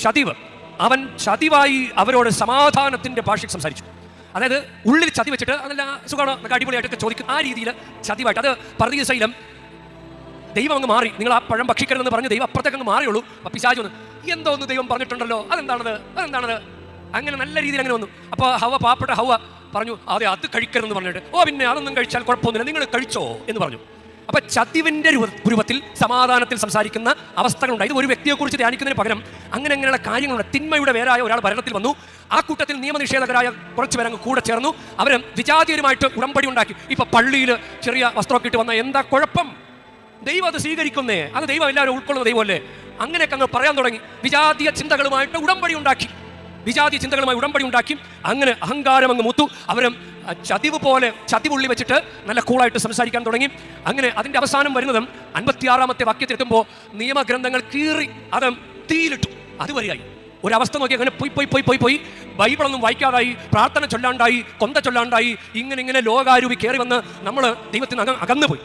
ചതിവ്. അവൻ ചതിവായി അവരോട് സമാധാനത്തിന്റെ ഭാഷയിൽ സംസാരിച്ചു. അതായത് ഉള്ളിൽ ചതി വെച്ചിട്ട് അതല്ല സുഖമാണ്? നമുക്ക് അടിപൊളിയായിട്ടൊക്കെ ചോദിക്കും. ആ രീതിയിൽ ചതിവായിട്ട്. അത് പറഞ്ഞ ശൈലം ദൈവം അങ്ങ് മാറി. നിങ്ങൾ ആ പഴം ഭക്ഷിക്കരുതെന്ന് പറഞ്ഞ് ദൈവം അപ്പുറത്തേക്ക് അങ്ങ് മാറിയുള്ളൂ. അപ്പൊ വന്നു എന്തോ ഒന്ന് ദൈവം പറഞ്ഞിട്ടുണ്ടല്ലോ? അതെന്താണത്? അതെന്താണത്? അങ്ങനെ നല്ല രീതിയിൽ അങ്ങനെ വന്നു. അപ്പോൾ ഹവ പാവപ്പെട്ട ഹവ പറഞ്ഞു അതെ അത് കഴിക്കരുതെന്ന് പറഞ്ഞിട്ട്. ഓ പിന്നെ അതൊന്നും കഴിച്ചാൽ കുഴപ്പമൊന്നുമില്ല. നിങ്ങൾ കഴിച്ചോ? എന്ന് പറഞ്ഞു. അപ്പൊ ചതിവിന്റെ രൂപ- രൂപത്തിൽ സമാധാനത്തിൽ സംസാരിക്കുന്ന അവസ്ഥകളുണ്ട്. ഇത് ഒരു വ്യക്തിയെക്കുറിച്ച് ധ്യാനിക്കുന്നതിന് പകരം അങ്ങനെ അങ്ങനെയുള്ള കാര്യങ്ങളുണ്ട്. തിന്മയുടെ പേരായ ഒരാൾ ഭരണത്തിൽ വന്നു. ആ കൂട്ടത്തിൽ നിയമനിഷേധകരായ കുറച്ച് പേരങ്ങ് കൂടെ ചേർന്നു. അവർ വിജാതീയരുമായിട്ട് ഉടമ്പടി ഉണ്ടാക്കി. ഇപ്പൊ പള്ളിയിൽ ചെറിയ വസ്ത്രമൊക്കെ ഇട്ട് വന്ന എന്താ കുഴപ്പം? ദൈവം അത് സ്വീകരിക്കുന്നേ. അത് ദൈവം എല്ലാവരും ഉൾക്കൊള്ളുന്ന ദൈവമല്ലേ? അങ്ങനെയൊക്കെ അങ്ങ് പറയാൻ തുടങ്ങി. വിജാതീയ ചിന്തകളുമായിട്ട് ഉടമ്പടി ഉണ്ടാക്കി. വിജാതീയ ചിന്തകളുമായി ഉടമ്പടി ഉണ്ടാക്കി അങ്ങനെ അഹങ്കാരം അങ്ങ് മുത്തു. അവരും ചതിവ് പോലെ ചതിവുള്ളി വെച്ചിട്ട് നല്ല കൂളായിട്ട് സംസാരിക്കാൻ തുടങ്ങി. അങ്ങനെ അതിന്റെ അവസാനം വരുന്നതും അൻപത്തിയാറാമത്തെ വാക്യത്തിലെത്തുമ്പോൾ നിയമഗ്രന്ഥങ്ങൾ കീറി അത് തീയിലിട്ടു. അതുവരെയായി. ഒരവസ്ഥ നോക്കി അങ്ങനെ പോയി പോയി പോയി പോയി പോയി. ബൈബിളൊന്നും വായിക്കാതായി പ്രാർത്ഥന ചൊല്ലാണ്ടായി കൊന്ത ചൊല്ലാണ്ടായി ഇങ്ങനെ ഇങ്ങനെ ലോകാരൂപി കയറി വന്ന് നമ്മൾ ദൈവത്തിന് അകന്നുപോയി. അകന്നു പോയി